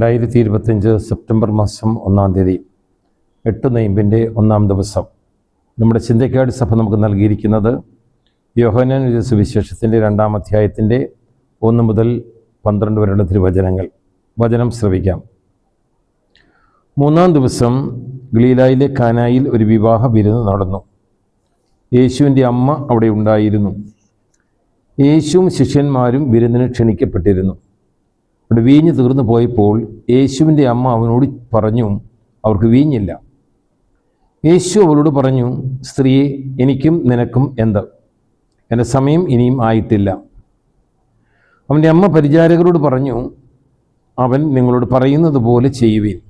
രണ്ടായിരത്തി ഇരുപത്തഞ്ച് സെപ്റ്റംബർ മാസം ഒന്നാം തീയതി എട്ട് നൊയമ്പിന്റെ ഒന്നാം ദിവസം. നമ്മുടെ ചിന്തയ്ക്കാട് സഭ നമുക്ക് നൽകിയിരിക്കുന്നത് യോഹനാൻ സുവിശേഷത്തിന്റെ രണ്ടാം അധ്യായത്തിന്റെ ഒന്ന് മുതൽ പന്ത്രണ്ട് വരെയുള്ള തിരുവചനങ്ങൾ. വചനം ശ്രവിക്കാം. മൂന്നാം ദിവസം ഗ്ലീലായിലെ കാനായിൽ ഒരു വിവാഹ വിരുന്ന് നടന്നു. യേശുവിന്റെ അമ്മ അവിടെ ഉണ്ടായിരുന്നു. യേശുവും ശിഷ്യന്മാരും വിരുന്നിന് ക്ഷണിക്കപ്പെട്ടിരുന്നു. അവിടെ വീഞ്ഞ് തീർന്നു പോയപ്പോൾ യേശുവിന്റെ അമ്മ അവനോട് പറഞ്ഞു അവർക്ക് വീഞ്ഞില്ല. യേശു അവളോട് പറഞ്ഞു സ്ത്രീയെ എനിക്കും നിനക്കും എന്ത്? എന്റെ സമയം ഇനിയും ആയിട്ടില്ല. അവന്റെ അമ്മ പരിചാരകരോട് പറഞ്ഞു അവൻ നിങ്ങളോട് പറയുന്നത് പോലെ ചെയ്യുവീൻ.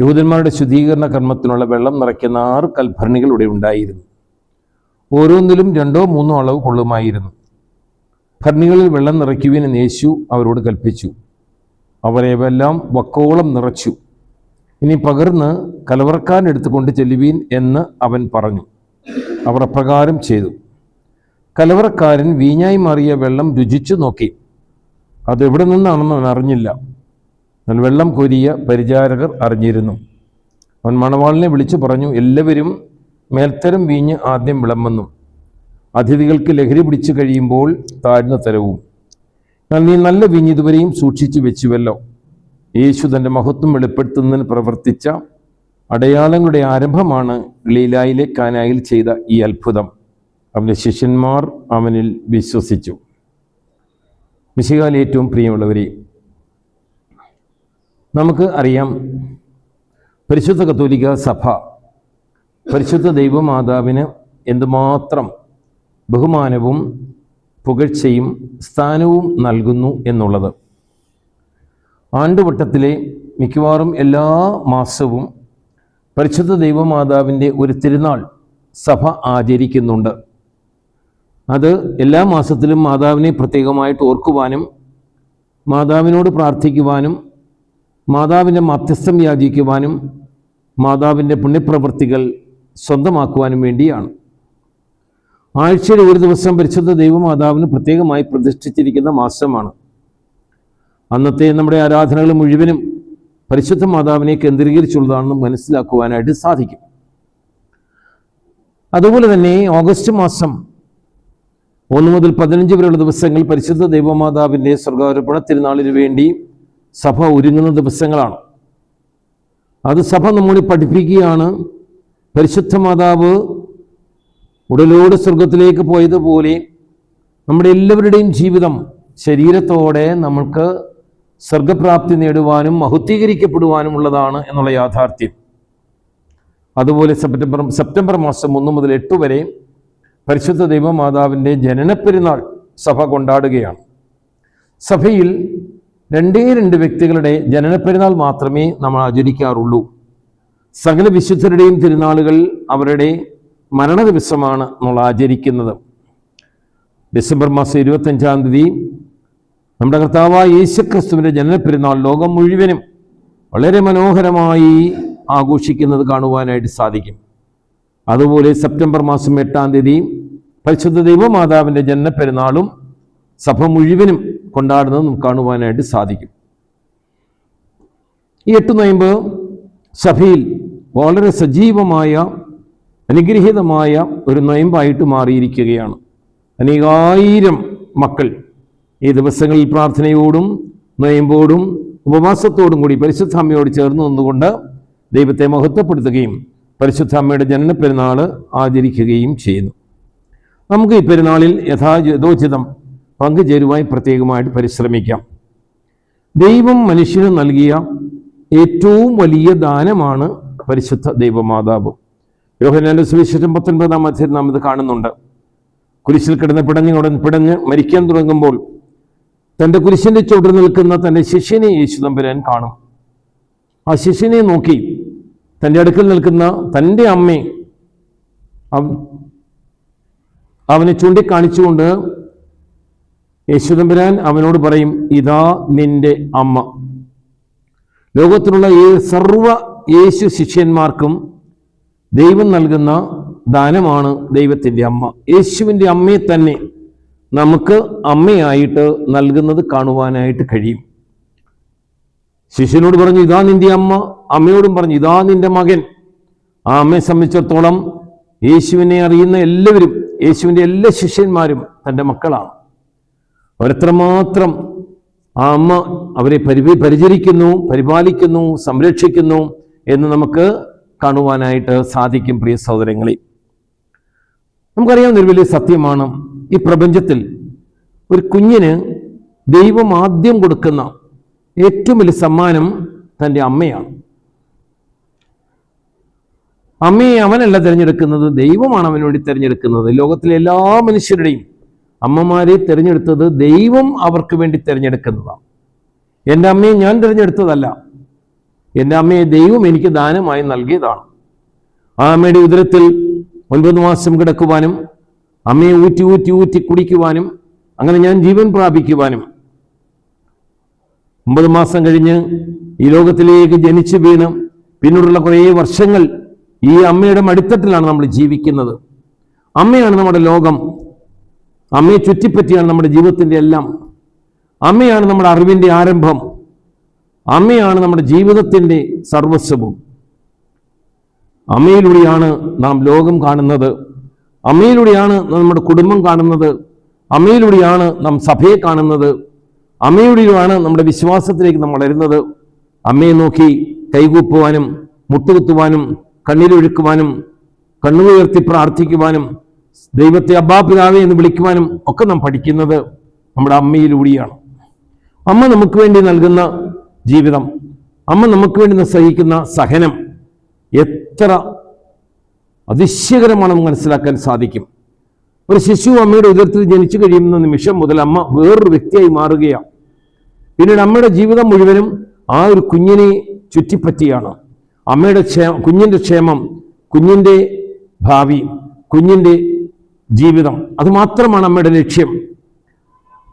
യഹൂദന്മാരുടെ ശുദ്ധീകരണ കർമ്മത്തിനുള്ള വെള്ളം നിറയ്ക്കുന്ന ആറ് കൽഭരണികൾ ഇവിടെ ഉണ്ടായിരുന്നു. ഓരോന്നിലും രണ്ടോ മൂന്നോ അളവ് കൊള്ളുമായിരുന്നു. ഭരണികളിൽ വെള്ളം നിറയ്ക്കുവാൻ യേശു അവരോട് കൽപ്പിച്ചു. അവരെല്ലാം വക്കോളം നിറച്ചു. ഇനി പകർന്ന് കലവർക്കാൻ എടുത്തുകൊണ്ട് ചെല്ലുവീൻ എന്ന് അവൻ പറഞ്ഞു. അവർ അപ്രകാരം ചെയ്തു. കലവറക്കാരൻ വീഞ്ഞായി മാറിയ വെള്ളം രുചിച്ചു നോക്കി. അതെവിടെ നിന്നാണെന്ന് അവൻ അറിഞ്ഞില്ല. അവൻ വെള്ളം കോരിയ പരിചാരകർ അറിഞ്ഞിരുന്നു. അവൻ മണവാളിനെ വിളിച്ചു പറഞ്ഞു എല്ലാവരും മേൽത്തരം വീഞ്ഞ് ആദ്യം വിളമ്പുന്നു. അതിഥികൾക്ക് ലഹരി പിടിച്ചു കഴിയുമ്പോൾ താഴ്ന്ന തരവും എന്നാൽ നീ നല്ല വിഞ്ഞിതുവരെയും സൂക്ഷിച്ചു വെച്ചുവല്ലോ. യേശു തന്റെ മഹത്വം വെളിപ്പെടുത്തുന്നതിന് പ്രവർത്തിച്ച അടയാളങ്ങളുടെ ആരംഭമാണ് ലീലായിലെ കാനായിൽ ചെയ്ത ഈ അത്ഭുതം. അവന്റെ ശിഷ്യന്മാർ അവനിൽ വിശ്വസിച്ചു. മിശികാൽ ഏറ്റവും പ്രിയമുള്ളവരെ നമുക്ക് അറിയാം പരിശുദ്ധ കത്തോലിക്ക സഭ പരിശുദ്ധ ദൈവമാതാവിന് എന്തുമാത്രം ബഹുമാനവും പുകഴ്ചയും സ്ഥാനവും നൽകുന്നു എന്നുള്ളത്. ആണ്ടുവട്ടത്തിലെ മിക്കവാറും എല്ലാ മാസവും പരിശുദ്ധ ദൈവമാതാവിന്റെ ഒരു തിരുനാൾ സഭ ആചരിക്കുന്നുണ്ട്. അത് എല്ലാ മാസത്തിലും മാതാവിനെ പ്രത്യേകമായിട്ട് ഓർക്കുവാനും മാതാവിനോട് പ്രാർത്ഥിക്കുവാനും മാതാവിന്റെ മധ്യസ്ഥം യാചിക്കുവാനും മാതാവിന്റെ പുണ്യപ്രവൃത്തികൾ സ്വന്തമാക്കുവാനും വേണ്ടിയാണ്. ആഴ്ചയിൽ ഒരു ദിവസം പരിശുദ്ധ ദൈവമാതാവിന് പ്രത്യേകമായി പ്രതിഷ്ഠിച്ചിരിക്കുന്ന മാസമാണ്. അന്നത്തെ നമ്മുടെ ആരാധനകൾ മുഴുവനും പരിശുദ്ധ മാതാവിനെ കേന്ദ്രീകരിച്ചുള്ളതാണെന്ന് മനസ്സിലാക്കുവാനായിട്ട് സാധിക്കും. അതുപോലെ തന്നെ ഓഗസ്റ്റ് മാസം ഒന്ന് മുതൽ പതിനഞ്ച് വരെയുള്ള ദിവസങ്ങൾ പരിശുദ്ധ ദൈവമാതാവിന്റെ സ്വർഗാരോപണ തിരുനാളിന് വേണ്ടി സഭ ഒരുങ്ങുന്ന ദിവസങ്ങളാണ്. അത് സഭ നമ്മോട് പഠിപ്പിക്കുകയാണ്. പരിശുദ്ധ മാതാവ് ഉടലോട് സ്വർഗത്തിലേക്ക് പോയതുപോലെ നമ്മുടെ എല്ലാവരുടെയും ജീവിതം ശരീരത്തോടെ നമ്മൾക്ക് സ്വർഗപ്രാപ്തി നേടുവാനും മഹുദ്ധീകരിക്കപ്പെടുവാനും ഉള്ളതാണ് എന്നുള്ള യാഥാർത്ഥ്യം. അതുപോലെ സെപ്റ്റംബർ സെപ്റ്റംബർ മാസം ഒന്ന് മുതൽ എട്ട് വരെ പരിശുദ്ധ ദൈവമാതാവിന്റെ ജനനപ്പെരുന്നാൾ സഭ കൊണ്ടാടുകയാണ്. സഭയിൽ രണ്ടേ രണ്ട് വ്യക്തികളുടെ ജനനപ്പെരുന്നാൾ മാത്രമേ നമ്മൾ ആചരിക്കാറുള്ളൂ. സകല വിശുദ്ധരുടെയും തിരുനാളുകൾ അവരുടെ മരണ ദിവസമാണ് നമ്മൾ ആചരിക്കുന്നത്. ഡിസംബർ മാസം ഇരുപത്തഞ്ചാം തീയതി നമ്മുടെ കർത്താവായ യേശുക്രിസ്തുവിന്റെ ജനനപ്പെരുന്നാൾ ലോകം മുഴുവനും വളരെ മനോഹരമായി ആഘോഷിക്കുന്നത് കാണുവാനായിട്ട് സാധിക്കും. അതുപോലെ സെപ്റ്റംബർ മാസം എട്ടാം തീയതി പരിശുദ്ധ ദൈവമാതാവിന്റെ ജനനപ്പെരുന്നാളും സഭ മുഴുവനും കൊണ്ടാടുന്നത് നമുക്ക് കാണുവാനായിട്ട് സാധിക്കും. ഈ എട്ട് നൊയമ്പ് സഭയിൽ വളരെ സജീവമായ അനുഗ്രഹീതമായ ഒരു നൊയമ്പായിട്ട് മാറിയിരിക്കുകയാണ്. അനേകായിരം മക്കൾ ഈ ദിവസങ്ങളിൽ പ്രാർത്ഥനയോടും നൊയമ്പോടും ഉപവാസത്തോടും കൂടി പരിശുദ്ധ അമ്മയോട് ചേർന്ന് നിന്നുകൊണ്ട് ദൈവത്തെ മഹത്വപ്പെടുത്തുകയും പരിശുദ്ധ അമ്മയുടെ ജനന പെരുന്നാൾ ആചരിക്കുകയും ചെയ്യുന്നു. നമുക്ക് ഈ പെരുന്നാളിൽ യഥാ യഥോചിതം പങ്കുചേരുവാൻ പ്രത്യേകമായിട്ട് പരിശ്രമിക്കാം. ദൈവം മനുഷ്യന് നൽകിയ ഏറ്റവും വലിയ ദാനമാണ് പരിശുദ്ധ ദൈവമാതാവ്. യോഹനാന്റെ സുവിശേഷം പത്തൊൻപതാം അധ്യയം നാം ഇത് കാണുന്നുണ്ട്. കുരിശിൽ കിടന്ന് പിടഞ്ഞ് പിടഞ്ഞ് മരിക്കാൻ തുടങ്ങുമ്പോൾ തന്റെ കുരിശിന്റെ ചുവട് നിൽക്കുന്ന തന്റെ ശിഷ്യനെ യേശു തമ്പുരാൻ കാണും. ആ ശിഷ്യനെ നോക്കി തന്റെ അടുക്കൽ നിൽക്കുന്ന തന്റെ അമ്മയെ അവനെ ചൂണ്ടിക്കാണിച്ചുകൊണ്ട് യേശുദമ്പുരാൻ അവനോട് പറയും ഇതാ നിന്റെ അമ്മ. ലോകത്തിലുള്ള ഈ സർവ യേശു ശിഷ്യന്മാർക്കും ദൈവം നൽകുന്ന ദാനമാണ് ദൈവത്തിന്റെ അമ്മ. യേശുവിന്റെ അമ്മയെ തന്നെ നമുക്ക് അമ്മയായിട്ട് നൽകുന്നത് കാണുവാനായിട്ട് കഴിയും. ശിഷ്യനോട് പറഞ്ഞു ഇതാ നിന്റെ അമ്മ. അമ്മയോടും പറഞ്ഞു ഇതാ നിന്റെ മകൻ. ആ അമ്മയെ സംബന്ധിച്ചിടത്തോളം യേശുവിനെ അറിയുന്ന എല്ലാവരും യേശുവിന്റെ എല്ലാ ശിഷ്യന്മാരും തന്റെ മക്കളാണ്. അവരെത്രമാത്രം ആ അമ്മ അവരെ പരി പരിചരിക്കുന്നു പരിപാലിക്കുന്നു സംരക്ഷിക്കുന്നു എന്ന് നമുക്ക് കാണുവാനായിട്ട് സാധിക്കും പ്രിയ സഹോദരങ്ങളെ. നമുക്കറിയാവുന്ന ഒരു വലിയ സത്യമാണ് ഈ പ്രപഞ്ചത്തിൽ ഒരു കുഞ്ഞിന് ദൈവം ആദ്യം കൊടുക്കുന്ന ഏറ്റവും വലിയ സമ്മാനം തന്റെ അമ്മയാണ്. അമ്മയെ അവനല്ല തിരഞ്ഞെടുക്കുന്നത് ദൈവമാണ് അവന് വേണ്ടി തിരഞ്ഞെടുക്കുന്നത്. ലോകത്തിലെ എല്ലാ മനുഷ്യരുടെയും അമ്മമാരെ തിരഞ്ഞെടുത്തത് ദൈവം അവർക്ക് വേണ്ടി തിരഞ്ഞെടുക്കുന്നതാണ്. എന്റെ അമ്മയെ ഞാൻ തിരഞ്ഞെടുത്തതല്ല എന്റെ അമ്മയെ ദൈവം എനിക്ക് ദാനമായി നൽകിയതാണ്. ആ അമ്മയുടെ ഉദരത്തിൽ ഒൻപത് മാസം കിടക്കുവാനും അമ്മയെ ഊറ്റി ഊറ്റി ഊറ്റി കുടിക്കുവാനും അങ്ങനെ ഞാൻ ജീവൻ പ്രാപിക്കുവാനും ഒമ്പത് മാസം കഴിഞ്ഞ് ഈ ലോകത്തിലേക്ക് ജനിച്ചു വീണ് പിന്നീടുള്ള കുറേ വർഷങ്ങൾ ഈ അമ്മയുടെ മടിത്തട്ടിലാണ് നമ്മൾ ജീവിക്കുന്നത്. അമ്മയാണ് നമ്മുടെ ലോകം. അമ്മയെ ചുറ്റിപ്പറ്റിയാണ് നമ്മുടെ ജീവിതത്തിന്റെ എല്ലാം. അമ്മയാണ് നമ്മുടെ അറിവിന്റെ ആരംഭം. അമ്മയാണ് നമ്മുടെ ജീവിതത്തിന്റെ സർവസ്വവും. അമ്മയിലൂടെയാണ് നാം ലോകം കാണുന്നത്. അമ്മയിലൂടെയാണ് നമ്മുടെ കുടുംബം കാണുന്നത്. അമ്മയിലൂടെയാണ് നാം സഭയെ കാണുന്നത്. അമ്മയിലൂടെയാണ് നമ്മുടെ വിശ്വാസത്തിലേക്ക് നാം വളരുന്നത്. അമ്മയെ നോക്കി കൈകൂപ്പുവാനും മുട്ടുകുത്തുവാനും കണ്ണീരൊഴുക്കുവാനും കണ്ണുയർത്തി പ്രാർത്ഥിക്കുവാനും ദൈവത്തെ അബ്ബാപിതാവെ എന്ന് വിളിക്കുവാനും ഒക്കെ നാം പഠിക്കുന്നത് നമ്മുടെ അമ്മയിലൂടെയാണ്. അമ്മ നമുക്ക് വേണ്ടി നൽകുന്ന ജീവിതം. അമ്മ നമുക്ക് വേണ്ടി സഹിക്കുന്ന സഹനം എത്ര അതിശയകരമാണെന്ന് മനസ്സിലാക്കാൻ സാധിക്കും. ഒരു ശിശു അമ്മയുടെ ഉദരത്തിൽ ജനിച്ചു കഴിയുന്ന നിമിഷം മുതൽ അമ്മ വേറൊരു വ്യക്തിയായി മാറുകയാണ്. പിന്നീട് അമ്മയുടെ ജീവിതം മുഴുവനും ആ ഒരു കുഞ്ഞിനെ ചുറ്റിപ്പറ്റിയാണ്. അമ്മയുടെ ക്ഷേമ കുഞ്ഞിന്റെ ക്ഷേമം കുഞ്ഞിന്റെ ഭാവി കുഞ്ഞിന്റെ ജീവിതം അതുമാത്രമാണ് അമ്മയുടെ ലക്ഷ്യം.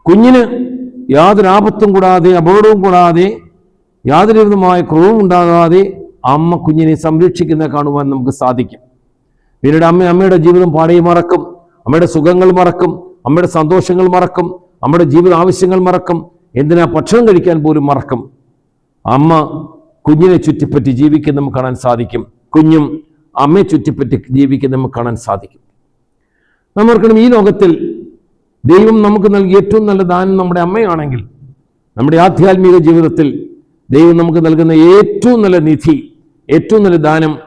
കുഞ്ഞിന് യാതൊരു ആപത്തും കൂടാതെ അപകടവും കൂടാതെ യാതൊരു വിധമായ ക്രൂവും ഉണ്ടാകാതെ അമ്മ കുഞ്ഞിനെ സംരക്ഷിക്കുന്ന കാണുവാൻ നമുക്ക് സാധിക്കും. പിന്നീട് അമ്മ അമ്മയുടെ ജീവിതം പാടി മറക്കും. അമ്മയുടെ സുഖങ്ങൾ മറക്കും. അമ്മയുടെ സന്തോഷങ്ങൾ മറക്കും. അമ്മയുടെ ജീവിത ആവശ്യങ്ങൾ മറക്കും. എന്തിനാ ഭക്ഷണം കഴിക്കാൻ പോലും മറക്കും? അമ്മ കുഞ്ഞിനെ ചുറ്റിപ്പറ്റി ജീവിക്കുന്ന നമുക്ക് കാണാൻ സാധിക്കും. കുഞ്ഞും അമ്മയെ ചുറ്റിപ്പറ്റി ജീവിക്കുന്ന നമുക്ക് കാണാൻ സാധിക്കും. നമ്മൾക്കണം ഈ ലോകത്തിൽ ദൈവം നമുക്ക് നൽകിയ ഏറ്റവും നല്ല ദാനം നമ്മുടെ അമ്മയാണെങ്കിൽ നമ്മുടെ ആധ്യാത്മിക ജീവിതത്തിൽ ദൈവം നമുക്ക് നൽകുന്ന ഏറ്റവും നല്ല നിധി ഏറ്റവും നല്ല ദാനം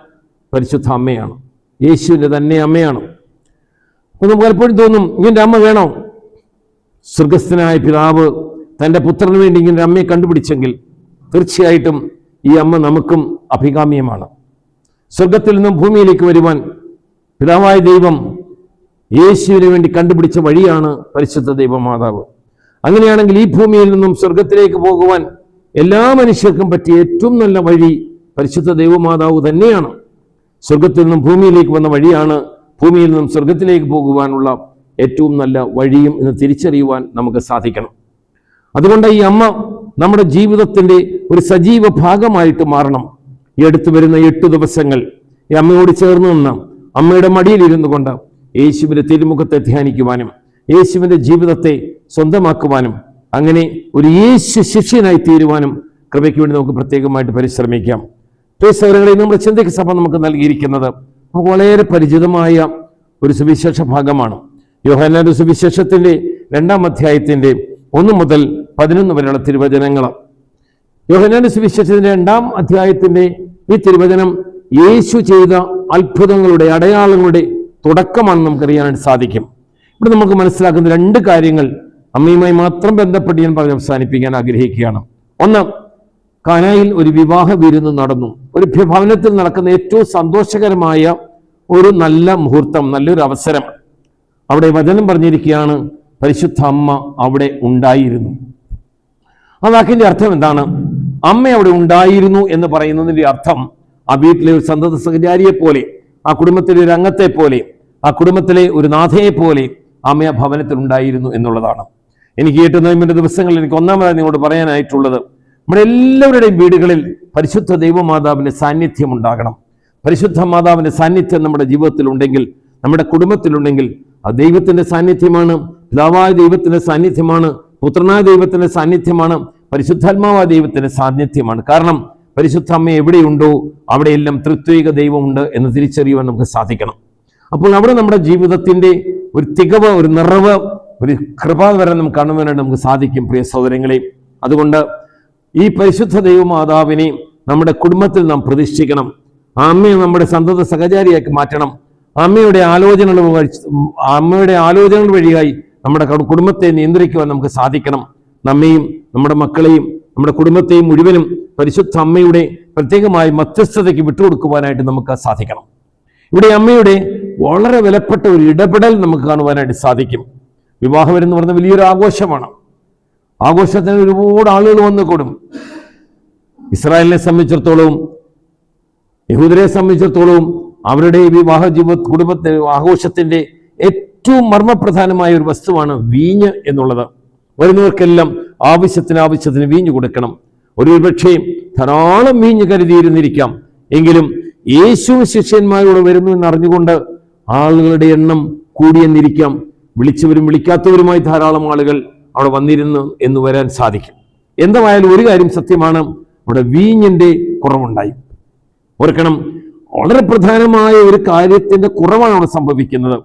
പരിശുദ്ധ അമ്മയാണ്. യേശുവിന്റെ തന്നെ അമ്മയാണ്. അപ്പോൾ നമുക്ക് പലപ്പോഴും തോന്നും ഇങ്ങനെ അമ്മ വേണോ? സ്വർഗസ്ഥനായ പിതാവ് തന്റെ പുത്രന് വേണ്ടി ഇങ്ങനെ അമ്മയെ കണ്ടുപിടിച്ചെങ്കിൽ തീർച്ചയായിട്ടും ഈ അമ്മ നമുക്കും അഭികാമ്യമാണ്. സ്വർഗത്തിൽ നിന്നും ഭൂമിയിലേക്ക് വരുവാൻ പിതാവായ ദൈവം യേശുവിന് വേണ്ടി കണ്ടുപിടിച്ച വഴിയാണ് പരിശുദ്ധ ദൈവമാതാവ്. അങ്ങനെയാണെങ്കിൽ ഈ ഭൂമിയിൽ നിന്നും സ്വർഗത്തിലേക്ക് പോകുവാൻ എല്ലാ മനുഷ്യർക്കും പറ്റിയ ഏറ്റവും നല്ല വഴി പരിശുദ്ധ ദൈവമാതാവ് തന്നെയാണ്. സ്വർഗത്തിൽ നിന്നും ഭൂമിയിലേക്ക് വന്ന വഴിയാണ് ഭൂമിയിൽ നിന്നും സ്വർഗത്തിലേക്ക് പോകുവാനുള്ള ഏറ്റവും നല്ല വഴിയും എന്ന് തിരിച്ചറിയുവാൻ നമുക്ക് സാധിക്കണം. അതുകൊണ്ട് ഈ അമ്മ നമ്മുടെ ജീവിതത്തിന്റെ ഒരു സജീവ ഭാഗമായിട്ട് മാറണം. ഈ അടുത്ത് വരുന്ന എട്ട് ദിവസങ്ങൾ ഈ അമ്മയോട് ചേർന്ന് നിന്ന് അമ്മയുടെ മടിയിലിരുന്നു കൊണ്ട് യേശുവിന്റെ തിരുമുഖത്തെ ധ്യാനിക്കുവാനും യേശുവിന്റെ ജീവിതത്തെ സ്വന്തമാക്കുവാനും അങ്ങനെ ഒരു യേശു ശിഷ്യനായി തീരുവാനും കൃപയ്ക്ക് വേണ്ടി നമുക്ക് പ്രത്യേകമായിട്ട് പരിശ്രമിക്കാം. സൗരങ്ങളെ നമ്മുടെ ചിന്തയ്ക്ക് സഭ നമുക്ക് നൽകിയിരിക്കുന്നത് നമുക്ക് വളരെ പരിചിതമായ ഒരു സുവിശേഷ ഭാഗമാണ്. യോഹന്നാന്റെ സുവിശേഷത്തിന്റെ രണ്ടാം അധ്യായത്തിന്റെ ഒന്ന് മുതൽ പതിനൊന്ന് വരെയുള്ള തിരുവചനങ്ങൾ. യോഹന്നാന്റെ സുവിശേഷത്തിന്റെ രണ്ടാം അധ്യായത്തിന്റെ ഈ തിരുവചനം യേശു ചെയ്ത അത്ഭുതങ്ങളുടെ അടയാളങ്ങളുടെ തുടക്കമാണെന്ന് നമുക്കറിയാനായിട്ട് സാധിക്കും. ഇവിടെ നമുക്ക് മനസ്സിലാക്കുന്ന രണ്ട് കാര്യങ്ങൾ അമ്മയുമായി മാത്രം ബന്ധപ്പെട്ട് ഞാൻ പറഞ്ഞ് അവസാനിപ്പിക്കാൻ ആഗ്രഹിക്കുകയാണ്. ഒന്ന് കനയിൽ ഒരു വിവാഹ വിരുന്ന് നടന്നു. ഒരു ഭവനത്തിൽ നടക്കുന്ന ഏറ്റവും സന്തോഷകരമായ ഒരു നല്ല മുഹൂർത്തം നല്ലൊരു അവസരം. അവിടെ വചനം പറഞ്ഞിരിക്കുകയാണ് പരിശുദ്ധ അമ്മ അവിടെ ഉണ്ടായിരുന്നു. ആ വാക്കിന്റെ അർത്ഥം എന്താണ്? അമ്മ അവിടെ ഉണ്ടായിരുന്നു എന്ന് പറയുന്നതിന്റെ അർത്ഥം ആ വീട്ടിലെ ഒരു സന്തത സഹചാരിയെ പോലെ ആ കുടുംബത്തിലെ ഒരു അംഗത്തെ പോലെ ആ കുടുംബത്തിലെ ഒരു നാഥയെ പോലെ അമ്മ ആ ഭവനത്തിൽ ഉണ്ടായിരുന്നു എന്നുള്ളതാണ്. എനിക്ക് ഏറ്റവും നോയമ്പിന്റെ ദിവസങ്ങളിൽ എനിക്ക് ഒന്നാമതായി നിങ്ങളോട് പറയാനായിട്ടുള്ളത് നമ്മുടെ എല്ലാവരുടെയും വീടുകളിൽ പരിശുദ്ധ ദൈവമാതാവിന്റെ സാന്നിധ്യം ഉണ്ടാകണം. പരിശുദ്ധ മാതാവിന്റെ സാന്നിധ്യം നമ്മുടെ ജീവിതത്തിലുണ്ടെങ്കിൽ നമ്മുടെ കുടുംബത്തിലുണ്ടെങ്കിൽ ആ ദൈവത്തിന്റെ സാന്നിധ്യമാണ് പിതാവായ ദൈവത്തിന്റെ സാന്നിധ്യമാണ് പുത്രനായ ദൈവത്തിന്റെ സാന്നിധ്യമാണ് പരിശുദ്ധാത്മാവായ ദൈവത്തിന്റെ സാന്നിധ്യമാണ്. കാരണം പരിശുദ്ധ അമ്മ എവിടെയുണ്ടോ അവിടെയെല്ലാം തൃത്വിക ദൈവമുണ്ട് എന്ന് തിരിച്ചറിയുവാൻ നമുക്ക് സാധിക്കണം. അപ്പോൾ അവിടെ നമ്മുടെ ജീവിതത്തിന്റെ ഒരു തികവ് ഒരു നിറവ് ഒരു കൃപ വരെ നമുക്ക് കാണുവാനായിട്ട് നമുക്ക് സാധിക്കും പ്രിയ സഹോദരങ്ങളെ. അതുകൊണ്ട് ഈ പരിശുദ്ധ ദൈവമാതാവിനെ നമ്മുടെ കുടുംബത്തിൽ നാം പ്രതിഷ്ഠിക്കണം. അമ്മയെ നമ്മുടെ സന്തത സഹചാരിയാക്കി മാറ്റണം. അമ്മയുടെ ആലോചനകൾ അമ്മയുടെ ആലോചനകൾ വഴിയായി നമ്മുടെ കുടുംബത്തെ നിയന്ത്രിക്കുവാൻ നമുക്ക് സാധിക്കണം. നമ്മയും നമ്മുടെ മക്കളെയും നമ്മുടെ കുടുംബത്തെയും മുഴുവനും പരിശുദ്ധ അമ്മയുടെ പ്രത്യേകമായി മധ്യസ്ഥതയ്ക്ക് വിട്ടുകൊടുക്കുവാനായിട്ട് നമുക്ക് സാധിക്കണം. ഇവിടെ അമ്മയുടെ വളരെ വിലപ്പെട്ട ഒരു ഇടപെടൽ നമുക്ക് കാണുവാനായിട്ട് സാധിക്കും. വിവാഹം എന്ന് പറയുന്ന വലിയൊരു ആഘോഷമാണ്. ആഘോഷത്തിന് ഒരുപാട് ആളുകൾ വന്നു കൂടും ഇസ്രായേലിനെ സംബന്ധിച്ചിടത്തോളം യഹൂദരെ സംബന്ധിച്ചിടത്തോളം അവരുടെ വിവാഹ ജീവിത കുടുംബത്തെ ആഘോഷത്തിന്റെ ഏറ്റവും മർമ്മപ്രധാനമായ ഒരു വസ്തുവാണ് വീഞ്ഞ് എന്നുള്ളത്. വരുന്നവർക്കെല്ലാം ആവശ്യത്തിന് ആവശ്യത്തിന് വീഞ്ഞ് കൊടുക്കണം. ഒരു പക്ഷേ ധാരാളം വീഞ്ഞ് കരുതിയിരുന്നിരിക്കാം. എങ്കിലും യേശു ശിഷ്യന്മാരോട് വരുന്നു എന്നറിഞ്ഞുകൊണ്ട് ആളുകളുടെ എണ്ണം കൂടിയെന്നിരിക്കാം. വിളിച്ചവരും വിളിക്കാത്തവരുമായി ധാരാളം ആളുകൾ അവിടെ വന്നിരുന്നു എന്ന് വരാൻ സാധിക്കും. എന്തായാലും ഒരു കാര്യം സത്യമാണ് അവിടെ വീഞ്ഞിന്റെ കുറവുണ്ടായി. ഓർക്കണം വളരെ പ്രധാനമായ ഒരു കാര്യത്തിന്റെ കുറവാണ് അവിടെ സംഭവിക്കുന്നത്.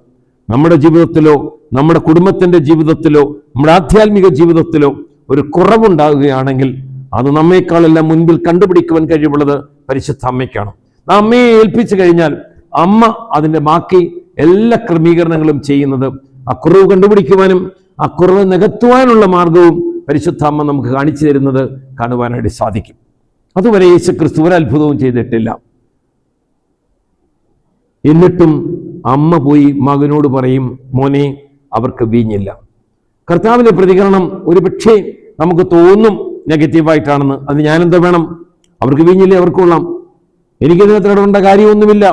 നമ്മുടെ ജീവിതത്തിലോ നമ്മുടെ കുടുംബത്തിന്റെ ജീവിതത്തിലോ നമ്മുടെ ആധ്യാത്മിക ജീവിതത്തിലോ ഒരു കുറവുണ്ടാകുകയാണെങ്കിൽ അത് നമ്മേക്കാളെല്ലാം മുൻപിൽ കണ്ടുപിടിക്കുവാൻ കഴിവുള്ളത് പരിശുദ്ധ അമ്മയ്ക്കാണ്. നാം അമ്മയെ ഏൽപ്പിച്ചു കഴിഞ്ഞാൽ അമ്മ അതിന്റെ ബാക്കി എല്ലാ ക്രമീകരണങ്ങളും ചെയ്യുന്നത് ആ കുറവ് കണ്ടുപിടിക്കുവാനും അക്കുറവ് കുറവ് നികത്തുവാനുള്ള മാർഗവും പരിശുദ്ധ അമ്മ നമുക്ക് കാണിച്ചു തരുന്നത് കാണുവാനായിട്ട് സാധിക്കും. അതുവരെ യേശു ക്രിസ്തു ഒരു അത്ഭുതവും ചെയ്തിട്ടില്ല. എന്നിട്ടും അമ്മ പോയി മകനോട് പറയും മോനെ അവർക്ക് വീഞ്ഞില്ല. കർത്താവിന്റെ പ്രതികരണം ഒരു പക്ഷേ നമുക്ക് തോന്നും നെഗറ്റീവായിട്ടാണെന്ന്. അത് ഞാനെന്താ വേണം? അവർക്ക് വീഞ്ഞില്ലേ? അവർക്ക് കൊള്ളാം. എനിക്കിതിനകത്ത് ഇടപെടേണ്ട കാര്യമൊന്നുമില്ല.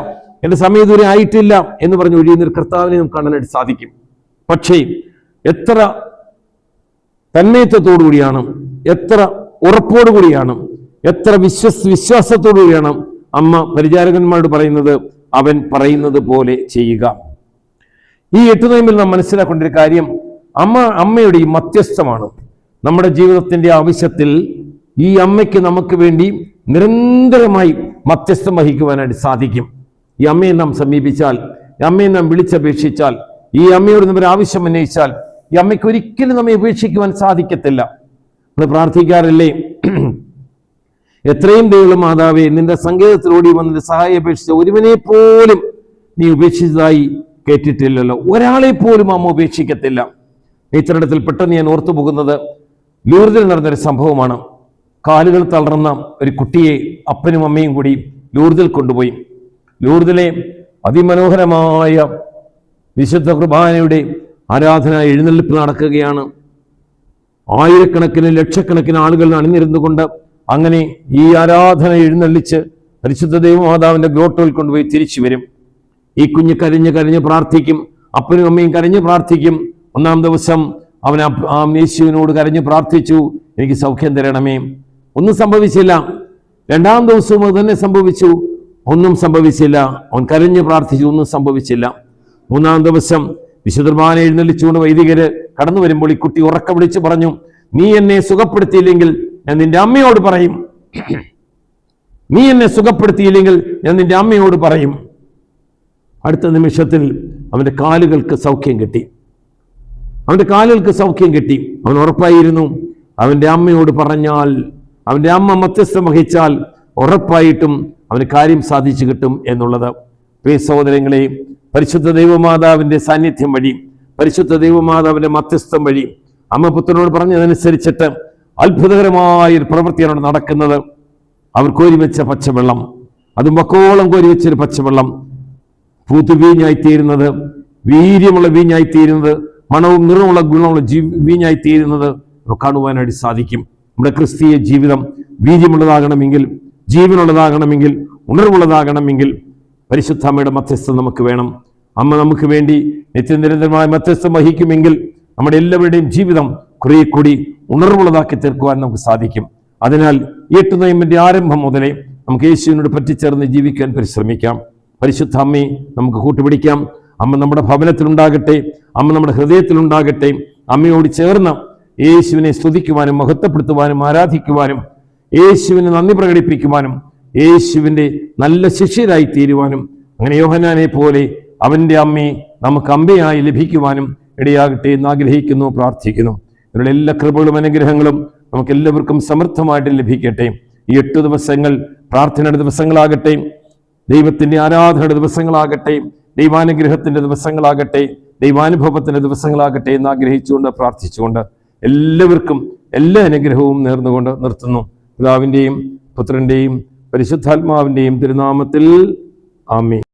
എന്റെ സമയം ഇതുവരെ ആയിട്ടില്ല. എന്ന് പറഞ്ഞ് ഒഴിയുന്നൊരു കർത്താവിനെ നമുക്ക് കാണാനായിട്ട് സാധിക്കും. പക്ഷേ എത്ര തന്മയത്വത്തോടുകൂടിയാണ് എത്ര ഉറപ്പോടു കൂടിയാണ് എത്ര വിശ്വസ് വിശ്വാസത്തോടു കൂടിയാണ് അമ്മ പരിചാരകന്മാരോട് പറയുന്നത് അവൻ പറയുന്നത് പോലെ ചെയ്യുക. ഈ എട്ട് നോയമ്പിൽ നാം മനസ്സിലാക്കേണ്ട ഒരു കാര്യം അമ്മ അമ്മയുടെ ഈ മധ്യസ്ഥമാണ്. നമ്മുടെ ജീവിതത്തിന്റെ ആവശ്യത്തിൽ ഈ അമ്മയ്ക്ക് നമുക്ക് വേണ്ടി നിരന്തരമായി മധ്യസ്ഥം വഹിക്കുവാനായിട്ട് സാധിക്കും. ഈ അമ്മയെ നാം സമീപിച്ചാൽ അമ്മയെ നാം വിളിച്ചപേക്ഷിച്ചാൽ ഈ അമ്മയോട് നമ്മൾ ആവശ്യം ഉന്നയിച്ചാൽ ഈ അമ്മയ്ക്ക് ഒരിക്കലും നമ്മെ ഉപേക്ഷിക്കുവാൻ സാധിക്കത്തില്ല. നമ്മൾ പ്രാർത്ഥിക്കാറില്ലേ? എത്രയും ദൈവമുള്ള മാതാവേ നിന്റെ സങ്കേതത്തിലൂടെ വന്നിട്ട് സഹായം അപേക്ഷിച്ച ഒരുവനെ പോലും നീ ഉപേക്ഷിച്ചതായി കേട്ടിട്ടില്ലല്ലോ. ഒരാളെ പോലും അമ്മ ഉപേക്ഷിക്കത്തില്ല. ഇത്തരത്തിൽ പെട്ടെന്ന് ഞാൻ ഓർത്തു പോകുന്നത് ലൂർദിൽ നടന്നൊരു സംഭവമാണ്. കാലുകൾ തളർന്ന ഒരു കുട്ടിയെ അപ്പനും അമ്മയും കൂടി ലൂർദിൽ കൊണ്ടുപോയി. ലൂർദിലെ അതിമനോഹരമായ വിശുദ്ധ കുർബാനയുടെ ആരാധന എഴുന്നള്ളിപ്പ് നടക്കുകയാണ്. ആയിരക്കണക്കിന് ലക്ഷക്കണക്കിന് ആളുകൾ അണിനിരുന്നുകൊണ്ട് അങ്ങനെ ഈ ആരാധന എഴുന്നള്ളിച്ച് പരിശുദ്ധ ദൈവമാതാവിന്റെ ഗ്രോട്ടോയിൽ കൊണ്ടുപോയി തിരിച്ചു വരും. ഈ കുഞ്ഞ് കരഞ്ഞ് കരഞ്ഞ് പ്രാർത്ഥിക്കും. അപ്പനും അമ്മയും കരഞ്ഞ് പ്രാർത്ഥിക്കും. ഒന്നാം ദിവസം അവൻ ആ യേശുവിനോട് കരഞ്ഞ് പ്രാർത്ഥിച്ചു. എനിക്ക് സൗഖ്യം തരണമേ. ഒന്നും സംഭവിച്ചില്ല. രണ്ടാം ദിവസവും അത് തന്നെ സംഭവിച്ചു. ഒന്നും സംഭവിച്ചില്ല. അവൻ കരഞ്ഞ് പ്രാർത്ഥിച്ചു. ഒന്നും സംഭവിച്ചില്ല. മൂന്നാം ദിവസം വിശുദ്ധർമാന എഴുന്നള്ളിച്ചുകൊണ്ട് വൈദികര് കടന്നു വരുമ്പോൾ ഈ കുട്ടി ഉറക്കം വിളിച്ചു പറഞ്ഞു നീ എന്നെ സുഖപ്പെടുത്തിയില്ലെങ്കിൽ ഞാൻ നിന്റെ അമ്മയോട് പറയും. നീ എന്നെ സുഖപ്പെടുത്തിയില്ലെങ്കിൽ ഞാൻ നിന്റെ അമ്മയോട് പറയും. അടുത്ത നിമിഷത്തിൽ അവന്റെ കാലുകൾക്ക് സൗഖ്യം കിട്ടി. അവന്റെ കാലുകൾക്ക് സൗഖ്യം കിട്ടി. അവൻ ഉറപ്പായിരുന്നു. അവന്റെ അമ്മയോട് പറഞ്ഞാൽ അവന്റെ അമ്മ മധ്യസ്ഥം വഹിച്ചാൽ ഉറപ്പായിട്ടും അവന് കാര്യം സാധിച്ചു കിട്ടും എന്നുള്ളത്. പ്രിയ സഹോദരങ്ങളെ പരിശുദ്ധ ദൈവമാതാവിന്റെ സാന്നിധ്യം വഴി പരിശുദ്ധ ദൈവമാതാവിന്റെ മധ്യസ്ഥം വഴി അമ്മ പുത്രനോട് പറഞ്ഞതനുസരിച്ചിട്ട് അത്ഭുതകരമായ ഒരു പ്രവൃത്തിയാണ് നടക്കുന്നത്. അവർ കോരിവെച്ച പച്ചവെള്ളം അത് മക്കോളം കോരിവെച്ചൊരു പച്ചവെള്ളം പൂത്തു വീഞ്ഞായിത്തീരുന്നത് വീര്യമുള്ള വീഞ്ഞായിത്തീരുന്നത് മണവും നിറമുള്ള ഗുണമുള്ള ജീ വീഞ്ഞായിത്തീരുന്നത് കാണുവാനായിട്ട് സാധിക്കും. നമ്മുടെ ക്രിസ്തീയ ജീവിതം വീര്യമുള്ളതാകണമെങ്കിൽ ജീവനുള്ളതാകണമെങ്കിൽ ഉണർവുള്ളതാകണമെങ്കിൽ പരിശുദ്ധ അമ്മയുടെ മധ്യസ്ഥം നമുക്ക് വേണം. അമ്മ നമുക്ക് വേണ്ടി നിത്യനിരന്തരമായ മധ്യസ്ഥം വഹിക്കുമെങ്കിൽ നമ്മുടെ എല്ലാവരുടെയും ജീവിതം കുറേ കൂടി ഉണർവുള്ളതാക്കി തീർക്കുവാൻ നമുക്ക് സാധിക്കും. അതിനാൽ എട്ട് നയമിന്റെ ആരംഭം മുതലേ നമുക്ക് യേശുവിനോട് പറ്റിച്ചേർന്ന് ജീവിക്കാൻ പരിശ്രമിക്കാം. പരിശുദ്ധ അമ്മയെ നമുക്ക് കൂട്ടുപിടിക്കാം. അമ്മ നമ്മുടെ ഭവനത്തിലുണ്ടാകട്ടെ അമ്മ നമ്മുടെ ഹൃദയത്തിലുണ്ടാകട്ടെ. അമ്മയോട് ചേർന്ന് യേശുവിനെ സ്തുതിക്കുവാനും മഹത്വപ്പെടുത്തുവാനും ആരാധിക്കുവാനും യേശുവിന് നന്ദി പ്രകടിപ്പിക്കുവാനും യേശുവിന്റെ നല്ല ശിഷ്യരായി തീരുവാനും അങ്ങനെ യോഹനാനെ പോലെ അവന്റെ അമ്മയെ നമുക്ക് അമ്പയായി ലഭിക്കുവാനും ഇടയാകട്ടെ എന്ന് ആഗ്രഹിക്കുന്നു പ്രാർത്ഥിക്കുന്നു. ഇവരുടെ എല്ലാ കൃപകളും അനുഗ്രഹങ്ങളും നമുക്ക് എല്ലാവർക്കും സമൃദ്ധമായിട്ട് ലഭിക്കട്ടെ. ഈ എട്ടു ദിവസങ്ങൾ പ്രാർത്ഥനയുടെ ദിവസങ്ങളാകട്ടെ ദൈവത്തിന്റെ ആരാധനയുടെ ദിവസങ്ങളാകട്ടെ ദൈവാനുഗ്രഹത്തിന്റെ ദിവസങ്ങളാകട്ടെ ദൈവാനുഭവത്തിന്റെ ദിവസങ്ങളാകട്ടെ എന്ന് ആഗ്രഹിച്ചുകൊണ്ട് പ്രാർത്ഥിച്ചുകൊണ്ട് എല്ലാവർക്കും എല്ലാ അനുഗ്രഹവും നേർന്നുകൊണ്ട് നിർത്തുന്നു. പിതാവിന്റെയും പുത്രന്റെയും പരിശുദ്ധാത്മാവിന്റെയും തിരുനാമത്തിൽ ആമേ